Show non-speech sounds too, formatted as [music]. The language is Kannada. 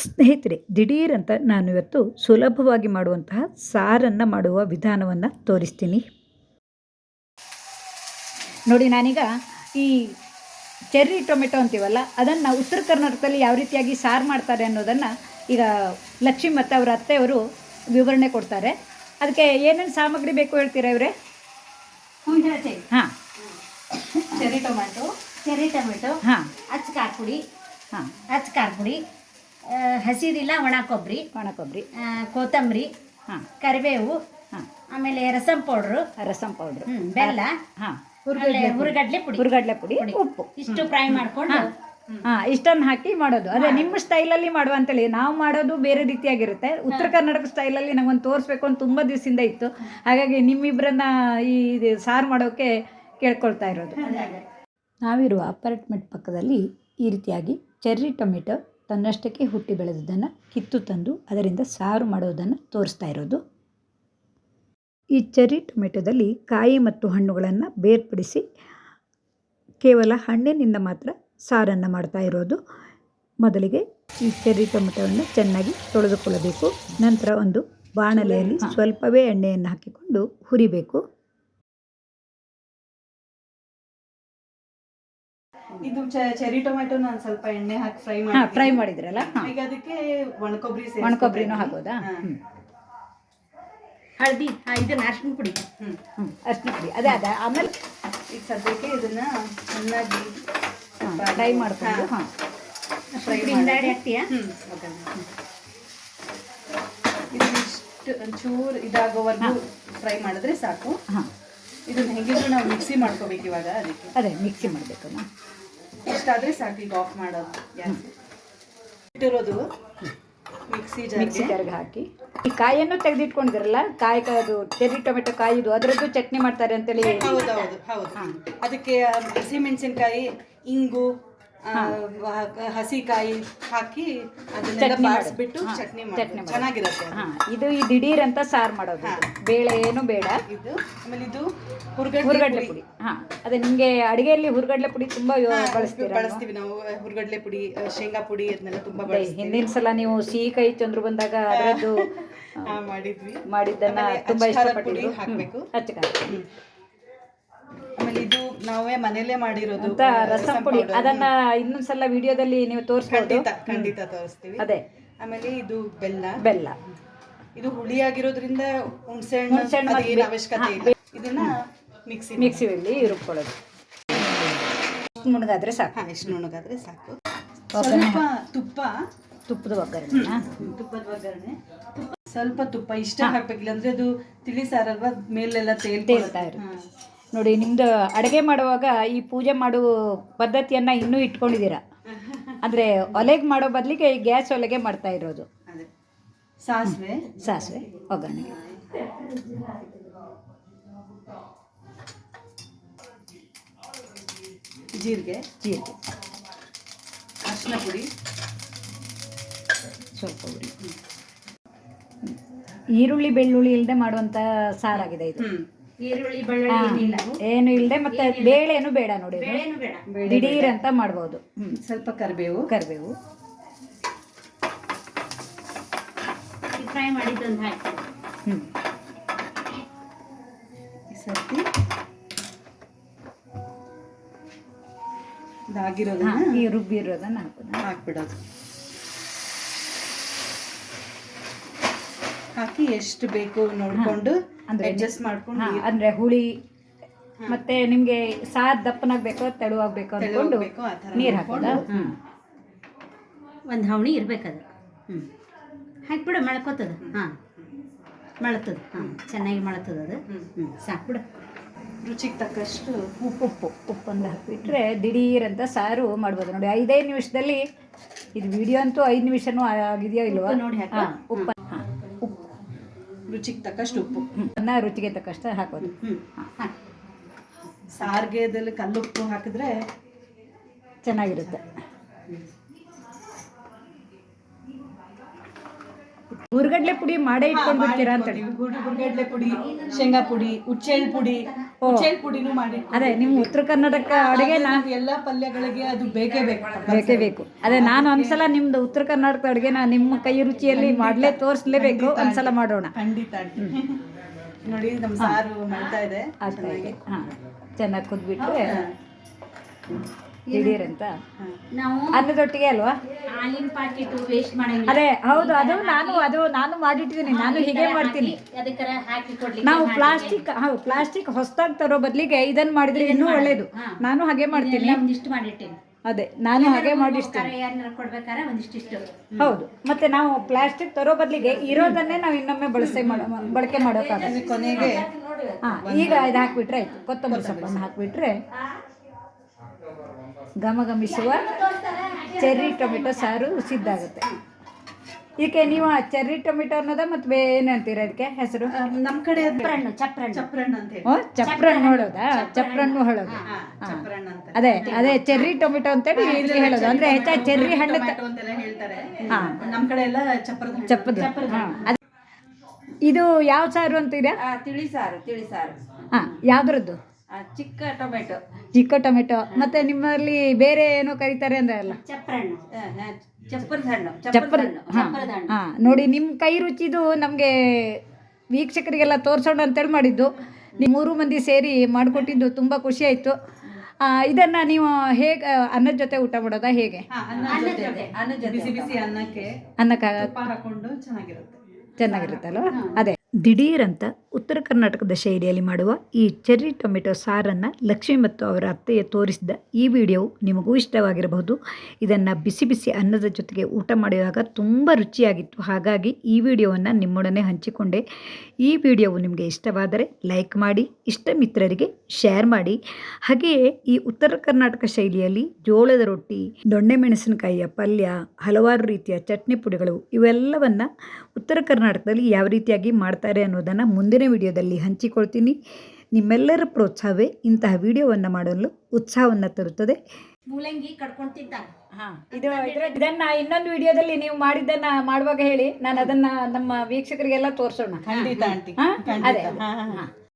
ಸ್ನೇಹಿತರೆ ದಿಢೀರ್ ಅಂತ ನಾನು ಇವತ್ತು ಸುಲಭವಾಗಿ ಮಾಡುವಂತಹ ಸಾರನ್ನು ಮಾಡುವ ವಿಧಾನವನ್ನು ತೋರಿಸ್ತೀನಿ. ನೋಡಿ ನಾನೀಗ ಈ ಚೆರ್ರಿ ಟೊಮೆಟೊ ಅಂತೀವಲ್ಲ ಅದನ್ನು ಉತ್ತರ ಕರ್ನಾಟಕದಲ್ಲಿ ಯಾವ ರೀತಿಯಾಗಿ ಸಾರು ಮಾಡ್ತಾರೆ ಅನ್ನೋದನ್ನು ಈಗ ಲಕ್ಷ್ಮಿ ಮತ್ತು ಅವರ ಅತ್ತೆಯವರು ವಿವರಣೆ ಕೊಡ್ತಾರೆ. ಅದಕ್ಕೆ ಏನೇನು ಸಾಮಗ್ರಿ ಬೇಕು ಹೇಳ್ತೀರಾ ಇವರೇ? ಹಾಂ ಚೆರ್ರಿ. ಟೊಮೆಟೊ ಚೆರ್ರಿ ಟೊಮೆಟೊ ಹಾಂ. ಅಚ್ಚ ಖಾರ ಪುಡಿ ಹಾಂ. ಅಚ್ಚ ಖಾರ ಪುಡಿ ಆ, ಹಸಿದಿಲ್ಲ ಒಣ ಕೊಬ್ಬರಿ ಒಣ ಕೊಬ್ಬರಿ ಕೊತ್ತಂಬರಿ ಹಾಂ. ಕರಿಬೇವು ಹಾಂ. ಆಮೇಲೆ ರಸಂ ಪೌಡ್ರು. ರಸಂ ಪೌಡ್ರು. ಬೆಲ್ಲ ಹಾಂ. ಹುರುಗಡ್ಲೆ ಪುಡಿ. ಹುರುಗಡ್ಲೆ ಪುಡಿ. ಉಪ್ಪು. ಇಷ್ಟು ಫ್ರೈ ಮಾಡ್ಕೊಂಡು. ಹಾ. ಇಷ್ಟನ್ನು ಹಾಕಿ ಮಾಡೋದು. ಅದೇ ನಿಮ್ಮ ಸ್ಟೈಲಲ್ಲಿ ಮಾಡುವ ಅಂತೇಳಿ. ನಾವು ಮಾಡೋದು ಬೇರೆ ರೀತಿಯಾಗಿರುತ್ತೆ. ಉತ್ತರ ಕರ್ನಾಟಕ ಸ್ಟೈಲಲ್ಲಿ ನಂಗೊಂದು ತೋರಿಸ್ಬೇಕು ಅಂತ ತುಂಬ ದಿವಸದಿಂದ ಇತ್ತು. ಹಾಗಾಗಿ ನಿಮ್ಮಿಬ್ಬರನ್ನ ಈ ಸಾರು ಮಾಡೋಕ್ಕೆ ಕೇಳ್ಕೊಳ್ತಾ ಇರೋದು. ನಾವಿರುವ ಅಪಾರ್ಟ್ಮೆಂಟ್ ಪಕ್ಕದಲ್ಲಿ ಈ ರೀತಿಯಾಗಿ ಚೆರ್ರಿ ಟೊಮೆಟೊ ತನ್ನಷ್ಟಕ್ಕೆ ಹುಟ್ಟಿ ಬೆಳೆದದನ್ನು ಕಿತ್ತು ತಂದು ಅದರಿಂದ ಸಾರು ಮಾಡೋದನ್ನು ತೋರಿಸ್ತಾ ಇರೋದು. ಈ ಚೆರ್ರಿ ಟೊಮೆಟೊದಲ್ಲಿ ಕಾಯಿ ಮತ್ತು ಹಣ್ಣುಗಳನ್ನು ಬೇರ್ಪಡಿಸಿ ಕೇವಲ ಹಣ್ಣಿನಿಂದ ಮಾತ್ರ ಸಾರನ್ನು ಮಾಡ್ತಾ ಇರೋದು. ಮೊದಲಿಗೆ ಈ ಚೆರ್ರಿ ಟೊಮೆಟೊವನ್ನು ಚೆನ್ನಾಗಿ ತೊಳೆದುಕೊಳ್ಳಬೇಕು. ನಂತರ ಒಂದು ಬಾಣಲೆಯಲ್ಲಿ ಸ್ವಲ್ಪವೇ ಎಣ್ಣೆಯನ್ನು ಹಾಕಿಕೊಂಡು ಹುರಿಬೇಕು. ಇದು ಚೆರಿ ಟೊಮ್ಯಾಟೊ ನಾನು ಸ್ವಲ್ಪ ಎಣ್ಣೆ ಹಾಕಿ ಫ್ರೈ ಮಾಡಿ ಫ್ರೈ ಮಾಡಿದ್ರಲ್ಲ? ಈಗ ಅದಕ್ಕೆ ಒಣಕೊಬ್ಬರಿ ಒಣಕೊಬ್ಬರಿನೂ ಹಾಕೋದಾ? ಹಳದಿ ಇದನ್ನ ಅರ್ಶಿನ ಪುಡಿ. ಹ್ಮ್. ಹ್ಞೂ ಅರ್ಶಿನ ಪುಡಿ. ಅದೇ ಅದೇ ಆಮೇಲೆ? ಈಗ ಸದ್ಯಕ್ಕೆ ಇದನ್ನ ಚೆನ್ನಾಗಿ ಫ್ರೈ ಮಾಡ್ಕೊಂಡು ಹಾಂ. ಫ್ರೈ ಮಾಡಿ. ಹಾಕ್ತೀಯಾ? ಹ್ಞೂ okay. ಇದು ಇಷ್ಟು ಒಂಚೂರು ಇದಾಗೋವರೆಗೂ ಫ್ರೈ ಮಾಡಿದ್ರೆ ಸಾಕು. ಹಾಂ. ಇದನ್ನ ಹೆಂಗಿದ್ರು ನಾವು ಮಿಕ್ಸಿ ಮಾಡ್ಕೋಬೇಕು ಇವಾಗ ಅದಕ್ಕೆ. ಅದೇ ಮಿಕ್ಸಿ ಮಾಡಬೇಕು ಇಷ್ಟಾದರೆ ಸಾಕು ಈಗ ಆಫ್ ಮಾಡೋದು ಗ್ಯಾಸ್. ಇಟ್ಟಿರೋದು ಮಿಕ್ಸಿ ಮಿಕ್ಸಿ ಜಾರ್ಗೆ ಹಾಕಿ. ಈ ಕಾಯನ್ನು ತೆಗೆದಿಟ್ಕೊಂಡಿರಲ್ಲ ಕಾಯಿ ಅದು ಚೆರಿ ಟೊಮೆಟೊ ಕಾಯಿದು ಅದರದ್ದು ಚಟ್ನಿ ಮಾಡ್ತಾರೆ ಅಂತೇಳಿ ಹೌದು ಹೌದು ಹೌದು. ಅದಕ್ಕೆ ಹಸಿಮೆಣಸಿನಕಾಯಿ ಇಂಗು ಕಾಯಿ ಹಸಿಕಾಯಿ ಹಾಕಿ ಅದನ್ನೆಲ್ಲ. ಬಾಡಿಸ್ಬಿಟ್ಟು ಚಟ್ನಿ ಚಟ್ನಿ. ಚೆನ್ನಾಗಿರುತ್ತೆ ಹಾಂ ಇದು ಈ ದಿಢೀರ್ ಅಂತ ಸಾರು ಮಾಡೋದು ಇದು. ಬೇಳೆ ಏನು ಬೇಡ. ಇದು ಆಮೇಲೆ ಇದು ಹುರ್ಗಡ್ಲೆ ಪುಡಿ. ಹಾ ಅದೇ ನಿಮಗೆ ಅಡಿಗೆಯಲ್ಲಿ ಹುರ್ಗಡ್ಲೆ ಪುಡಿ ತುಂಬಾ ಬಳಸ್ತೀವಿ ಬಳಸ್ತೀವಿ ನಾವು ಹುರ್ಗಡ್ಲೆ ಪುಡಿ ಶೇಂಗಾ ಪುಡಿ ಅದನ್ನೆಲ್ಲ ತುಂಬಾ ಬಳಸ್ತೀವಿ. ಹಿಂದಿನ ಸಲ ನೀವು ಸಿಹಿ ಕೈ ಚಂದ್ರು ಬಂದಾಗ ಅದರದ್ದು ಮಾಡಿದ್ವಿ. ಮಾಡಿದ್ದನ್ನ ತುಂಬಾ ಇಷ್ಟ ಖಾರದ ಇಷ್ಟಪಟ್ಟಿದ್ರು ಪುಡಿ. ಹಾಕ್ಬೇಕು ಆಮೇಲೆ ಇದು ನಾವೇ ಮನೇಲೆ ಮಾಡಿರೋದು ಅಂತ ರಸಂ ಪುಡಿ. ಅದನ್ನ ಇನ್ನೊಂದ್ಸಲ ವಿಡಿಯೋದಲ್ಲಿ ನೀವು ತೋರಿಸ್ಬೋದು. ಖಂಡಿತ ತೋರಿಸ್ತೀವಿ. ಅದೇ. ಆಮೇಲೆ ಇದು ಬೆಲ್ಲ. ಬೆಲ್ಲ. ಇದು ಹುಳಿ ಆಗಿರೋದ್ರಿಂದ ಹುಣಸೆ ಹಣ್ಣು ಏನು ಅವಶ್ಯಕತೆ ಇಲ್ಲ. ಇದನ್ನ ಮಿಕ್ಸಿ ಮಿಕ್ಸಿ ಮಿಕ್ಸಿಯಲ್ಲಿ ರುಬ್ಕೊಳ್ಳೋದು. ಮುಣಗಾದ್ರೆ ಸಾಕು. ಎಷ್ಟು ನುಣಗಾದ್ರೆ ಸಾಕು. ಸ್ವಲ್ಪ ತುಪ್ಪ. ತುಪ್ಪದ ಒಗ್ಗರಣೆ. ತುಪ್ಪದ ಒಗ್ಗರಣೆ. ಸ್ವಲ್ಪ ತುಪ್ಪ ಇಷ್ಟ ಹಾಕ್ಬೇಕಿಲ್ಲ ಅಂದ್ರೆ ಅದು ತಿಳಿ ಸಾರಲ್ವಾ? ಮೇಲೆಲ್ಲ ತೇಲ್ತಾ ಇರುತ್ತೆ. ನೋಡಿ ನಿಮ್ದು ಅಡುಗೆ ಮಾಡುವಾಗ ಈ ಪೂಜೆ ಮಾಡುವ ಪದ್ಧತಿಯನ್ನ ಇನ್ನೂ ಇಟ್ಕೊಂಡಿದ್ದೀರಾ? [laughs] ಅಂದ್ರೆ ಒಲೆಗೆ ಮಾಡೋ ಬದಲಿಗೆ ಗ್ಯಾಸ್ ಒಲೆಗೆ ಮಾಡ್ತಾ ಇರೋದು. ಸಾಸಿವೆ. ಸಾಸಿವೆ ಒಗ್ಗರಣೆ. ಜೀರಿಗೆ. ಜೀರಿಗೆ. ಅರಿಶಿನ ಪುಡಿ. ಸ್ವಲ್ಪ ಪುಡಿ ಈರುಳ್ಳಿ ಬೆಳ್ಳುಳ್ಳಿ ಇಲ್ಲದೆ ಮಾಡುವಂತ ಸಾರಾಗಿದೆ ಇದು. ಈರುಳ್ಳಿ ಬೆಳ್ಳುಳ್ಳಿ ಏನು ಇಲ್ಲದೆ ಮತ್ತೆ ಬೇಳೆನು ಬೇಡ ನೋಡಿ ಬೇಡ. ದಿಢೀರ್ ಅಂತ ಮಾಡ್ಬೋದು. ಹ್ಮ್. ಸ್ವಲ್ಪ ಕರಿಬೇವು. ಕರಿಬೇವು. ಫ್ರೈ ಮಾಡಿದ್ದೊಂದು ಹಾಕಿ ಹ್ಮ್. ಈ ಸರ್ತಿ ಇದಾಗಿರೋದನ್ನ ಈ ರುಬ್ಬಿರೋದನ್ನ ಹಾಕೋದು ಹಾಕ್ಬಿಡೋದು. ಹಾಕಿ ಎಷ್ಟು ಬೇಕು ನೋಡಿಕೊಂಡು ಅಂದ್ರೆ ಅಡ್ಜಸ್ಟ್ ಮಾಡ್ಕೊಂಡು ಅಂದ್ರೆ ಹುಳಿ ಮತ್ತೆ ನಿಮ್ಗೆ ಸಾರ್ ದಪ್ಪನಾಗ್ಬೇಕು ಬೇಕೋ ಅಂದ್ಕೊಂಡು ತೆಳುವಾಗ್ಬೇಕು, ಥರ ನೀರ್ ಹಾಕೋದಾ? ಒಂದು ಹವಣಿ ಇರ್ಬೇಕಾದ್ರೆ ಹ್ಞೂ ಹಾಕ್ಬಿಡು ಮಳ್ಕೋತದ. ಹಾಂ. ಮಳತದ. ಹಾಂ ಚೆನ್ನಾಗಿ ಮಳತದ ಅದು. ಹ್ಞೂ ಸಾಕ್ಬಿಡು ರುಚಿಗೆ ತಕ್ಕಷ್ಟು ಉಪ್ಪು ಉಪ್ಪು ಉಪ್ಪೊಂದು ಹಾಕಿಬಿಟ್ರೆ ದಿಢೀರಂತ ಸಾರು ಮಾಡ್ಬೋದು. ನೋಡಿ ಐದೈದು ನಿಮಿಷದಲ್ಲಿ ಇದು ವಿಡಿಯೋ ಅಂತೂ ಐದು ನಿಮಿಷನೂ ಆಗಿದೆಯೋ ಇಲ್ವಾ? ನೋಡಿ. ಹಾ, ಉಪ್ಪು. ಹಾಂ. ಉಪ್ಪು ರುಚಿಗೆ ತಕ್ಕಷ್ಟು ಉಪ್ಪು. ಅನ್ನ ರುಚಿಗೆ ತಕ್ಕಷ್ಟು ಹಾಕೋದು. ಹ್ಞೂ ಹಾಂ ಸಾರ್ಗೆದಲ್ಲಿ ಕಲ್ಲುಪ್ಪು ಹಾಕಿದ್ರೆ ಚೆನ್ನಾಗಿರುತ್ತೆ. ಹುರ್ಗಡ್ಲೆ ಪುಡಿ ಮಾಡೇ ಇಟ್ಕೊಂಡು ಬಿಡ್ತೀರಾ ಅಂತ. ಹುರ್ಗಡ್ಲೆ ಪುಡಿ ಶೇಂಗಾ ಪುಡಿ ಹುಚ್ಚೆಳ್ ಪುಡಿ ಹುಚ್ಚೆಳ್ ಪುಡಿನೂ ಮಾಡಿ ಅದೇ ನಿಮ್ಮ ಉತ್ತರ ಕರ್ನಾಟಕ ಅಡುಗೆ ಎಲ್ಲಾ ಎಲ್ಲ ಪಲ್ಯಗಳಿಗೆ ಅದು ಬೇಕೇ ಬೇಕು ಬೇಕೇ ಬೇಕು. ಅದೇ ನಾನು ಒಂದ್ಸಲ ನಿಮ್ದು ಉತ್ತರ ಕರ್ನಾಟಕ ಅಡುಗೆನ ನಿಮ್ಮ ಕೈ ರುಚಿಯಲ್ಲಿ ಮಾಡ್ಲೇ ತೋರಿಸ್ಲೇಬೇಕು. ಒಂದ್ಸಲ ಮಾಡೋಣ. ಖಂಡಿತ ನೋಡಿ ನಮ್ಮ ಸಾರು ಮಾಡ್ತಾ ಇದೆ. ಚೆನ್ನಾಗಿ. ಕುದ್ಬಿಟ್ರೆ ನಾವು ಅನ್ನದೊಟ್ಟಿಗೆ ಅಲ್ವಾ? ಹಾಲಿನ ಪಾಕೆಟ್ ವೇಸ್ಟ್ ಮಾಡಂಗಿಲ್ಲ. ಅದೇ ಹೌದು ಅದು ನಾನು ಅದು ನಾನು ಮಾಡಿಟ್ಟಿದ್ದೀನಿ ನಾನು ಹೀಗೆ ಮಾಡ್ತೀನಿ. ಅದಕ್ಕೆ ಹಾಕಿ ಕೊಡ್ಲಿ ನಾವು ಪ್ಲಾಸ್ಟಿಕ್ ಹೌದು ಪ್ಲಾಸ್ಟಿಕ್ ಹೊಸದಾಗಿ ತರೋ ಬದಲಿಗೆ ಇದನ್ನ ಮಾಡಿದ್ರೆ ಇನ್ನೂ ಒಳ್ಳೇದು. ನಾನು ಹಾಗೆ ಮಾಡ್ತೀನಿ. ಒಂದಿಷ್ಟು ಮಾಡಿಟ್ಟೇನೆ. ಅದೇ ನಾನು ಹಾಗೆ ಮಾಡಿಸ್ತೀನಿ. ಹೌದು ಮತ್ತೆ ನಾವು ಪ್ಲಾಸ್ಟಿಕ್ ತರೋ ಬದಲಿಗೆ ಇರೋದನ್ನೇ ನಾವು ಇನ್ನೊಮ್ಮೆ ಬಳಸೆ ಮಾಡ ಬಳಕೆ ಮಾಡೋಕ್ಕಾಗತ್ತೆ ಕೊನೆಗೆ ಹಾ ಈಗ ಇದು ಹಾಕ್ಬಿಟ್ರೆ ಆಯ್ತು. ಕೊತ್ತಂಬರಿ ಸೊಪ್ಪನ್ನು ಹಾಕ್ಬಿಟ್ರೆ ಘಮ ಘಮಿಸುವ ಚೆರ್ರಿ ಟೊಮೆಟೊ ಸಾರು ಸಿದ್ಧಾಗುತ್ತೆ. ಇದಕ್ಕೆ ನೀವು ಆ ಚೆರ್ರಿ ಟೊಮೆಟೊ ಅನ್ನೋದ ಮತ್ತೆ ಏನಂತೀರ ಅದಕ್ಕೆ ಹೆಸರು? ನಮ್ಮ ನಮ್ ಕಡೆ ಅದು ಚಪ್ರಣ್ಣು ಚಪ್ರಣ್ಣು. ಚಪ್ರಣ್ಣ ಅಂತ ಹೇಳಿ. ಓ ಚಪ್ರಣ್ಣು ಹೇಳೋದಾ? ಚಪ್ರಣ್ಣು. ಹೇಳೋದು. ಹಾ, ಚಪ್ರಣ್ಣ ಅಂತ. ಅದೇ ಅದೇ ಚೆರ್ರಿ ಟೊಮೆಟೊ ಅಂತೇಳಿ ಇಲ್ಲಿ ಹೇಳೋದು. ಅಂದ್ರೆ ಹೆಚ್ಚಾಗಿ ಚೆರ್ರಿ ಹಣ್ಣು ತ- ಟೊಮ್ಯಾಟೊ ಅಂತೆಲ್ಲ ಹೇಳ್ತಾರೆ. ಹಾ. ನಮ್ ಕಡೆ ಎಲ್ಲ ಚಪ್ರದ ಹಣ್ಣು. ಚಪ್ಪದ ಹಾ, ಅದ್- ಇದು ಯಾವ ಸಾರು ಅಂತೀರಾ? ಆ, ತಿಳಿ ಸಾರು ತಿಳಿ ಸಾರು. ಹಾ ಯಾವ್ದ್ರದ್ದು? ಚಿಕ್ಕ ಟೊಮೆಟೊ. ಚಿಕ್ಕ ಟೊಮೆಟೊ. ಮತ್ತೆ ನಿಮ್ಮಲ್ಲಿ ಬೇರೆ ಏನೋ ಕರೀತಾರೆ ಅಂದ್ರೆ ಅಲ್ಲ? ಚಪ್ಪರದ ಹಣ್ಣು ಚಪ್ಪರ ಹಾ ನೋಡಿ ನಿಮ್ಮ ಕೈ ರುಚಿದು ನಮಗೆ ವೀಕ್ಷಕರಿಗೆಲ್ಲ ತೋರಿಸೋಣ ಅಂತೇಳಿ ಮಾಡಿದ್ದು. ನೀವು ಮೂರು ಮಂದಿ ಸೇರಿ ಮಾಡಿಕೊಟ್ಟಿದ್ದು ತುಂಬ ಖುಷಿ ಆಯಿತು. ಇದನ್ನ ನೀವು ಹೇಗೆ ಅನ್ನದ ಜೊತೆ ಊಟ ಮಾಡೋದಾ ಹೇಗೆ? ಹಾ, ಜೊತೆ. ಅನ್ನ ಜೊತೆ. ಬಿಸಿ ಬಿಸಿ ಅನ್ನಕ್ಕೆ ಅನ್ನಕ್ಕೆ ಹಾಕೊಂಡು ಚೆನ್ನಾಗಿರುತ್ತೆ. ಚೆನ್ನಾಗಿರುತ್ತಲ್ವ? ಅದೇ. ದಿಢೀರಂತ ಉತ್ತರ ಕರ್ನಾಟಕದ ಶೈಲಿಯಲ್ಲಿ ಮಾಡುವ ಈ ಚೆರ್ರಿ ಟೊಮೆಟೊ ಸಾರನ್ನು ಲಕ್ಷ್ಮಿ ಮತ್ತು ಅವರ ಅತ್ತೆಯ ತೋರಿಸಿದ ಈ ವಿಡಿಯೋ ನಿಮಗೂ ಇಷ್ಟವಾಗಿರಬಹುದು. ಇದನ್ನು ಬಿಸಿ ಬಿಸಿ ಅನ್ನದ ಜೊತೆಗೆ ಊಟ ಮಾಡುವಾಗ ತುಂಬ ರುಚಿಯಾಗಿತ್ತು. ಹಾಗಾಗಿ ಈ ವಿಡಿಯೋವನ್ನು ನಿಮ್ಮೊಡನೆ ಹಂಚಿಕೊಂಡೆ. ಈ ವಿಡಿಯೋವು ನಿಮಗೆ ಇಷ್ಟವಾದರೆ ಲೈಕ್ ಮಾಡಿ ಇಷ್ಟ ಮಿತ್ರರಿಗೆ ಶೇರ್ ಮಾಡಿ. ಹಾಗೆಯೇ ಈ ಉತ್ತರ ಕರ್ನಾಟಕ ಶೈಲಿಯಲ್ಲಿ ಜೋಳದ ರೊಟ್ಟಿ ದೊಣ್ಣೆ ಮೆಣಸಿನಕಾಯಿಯ ಪಲ್ಯ, ಹಲವಾರು ರೀತಿಯ ಚಟ್ನಿ ಪುಡಿಗಳು ಇವೆಲ್ಲವನ್ನು ಉತ್ತರ ಕರ್ನಾಟಕದಲ್ಲಿ ಯಾವ ರೀತಿಯಾಗಿ ಮಾಡ್ತಾರೆ ಅನ್ನೋದನ್ನು ಮುಂದಿನ ವಿಡಿಯೋದಲ್ಲಿ ಹಂಚಿಕೊಳ್ತೀನಿ. ನಿಮ್ಮೆಲ್ಲರ ಪ್ರೋತ್ಸಾಹವೇ ಇಂತಹ ವಿಡಿಯೋವನ್ನು ಮಾಡಲು ಉತ್ಸಾಹವನ್ನು ತರುತ್ತದೆ. ಮೂಲಂಗಿ ಕಡ್ಕೊಂಡು ತಿಂತಾನೆ. ಇದು ಇದರ ಇದನ್ನು ಇನ್ನೊಂದು ವಿಡಿಯೋದಲ್ಲಿ ನೀವು ಮಾಡಿದ್ದನ್ನ ಮಾಡುವಾಗ ಹೇಳಿ ನಾನು ಅದನ್ನ ನಮ್ಮ ವೀಕ್ಷಕರಿಗೆಲ್ಲ ತೋರಿಸೋಣ. ಖಂಡಿತ ಅದೇ.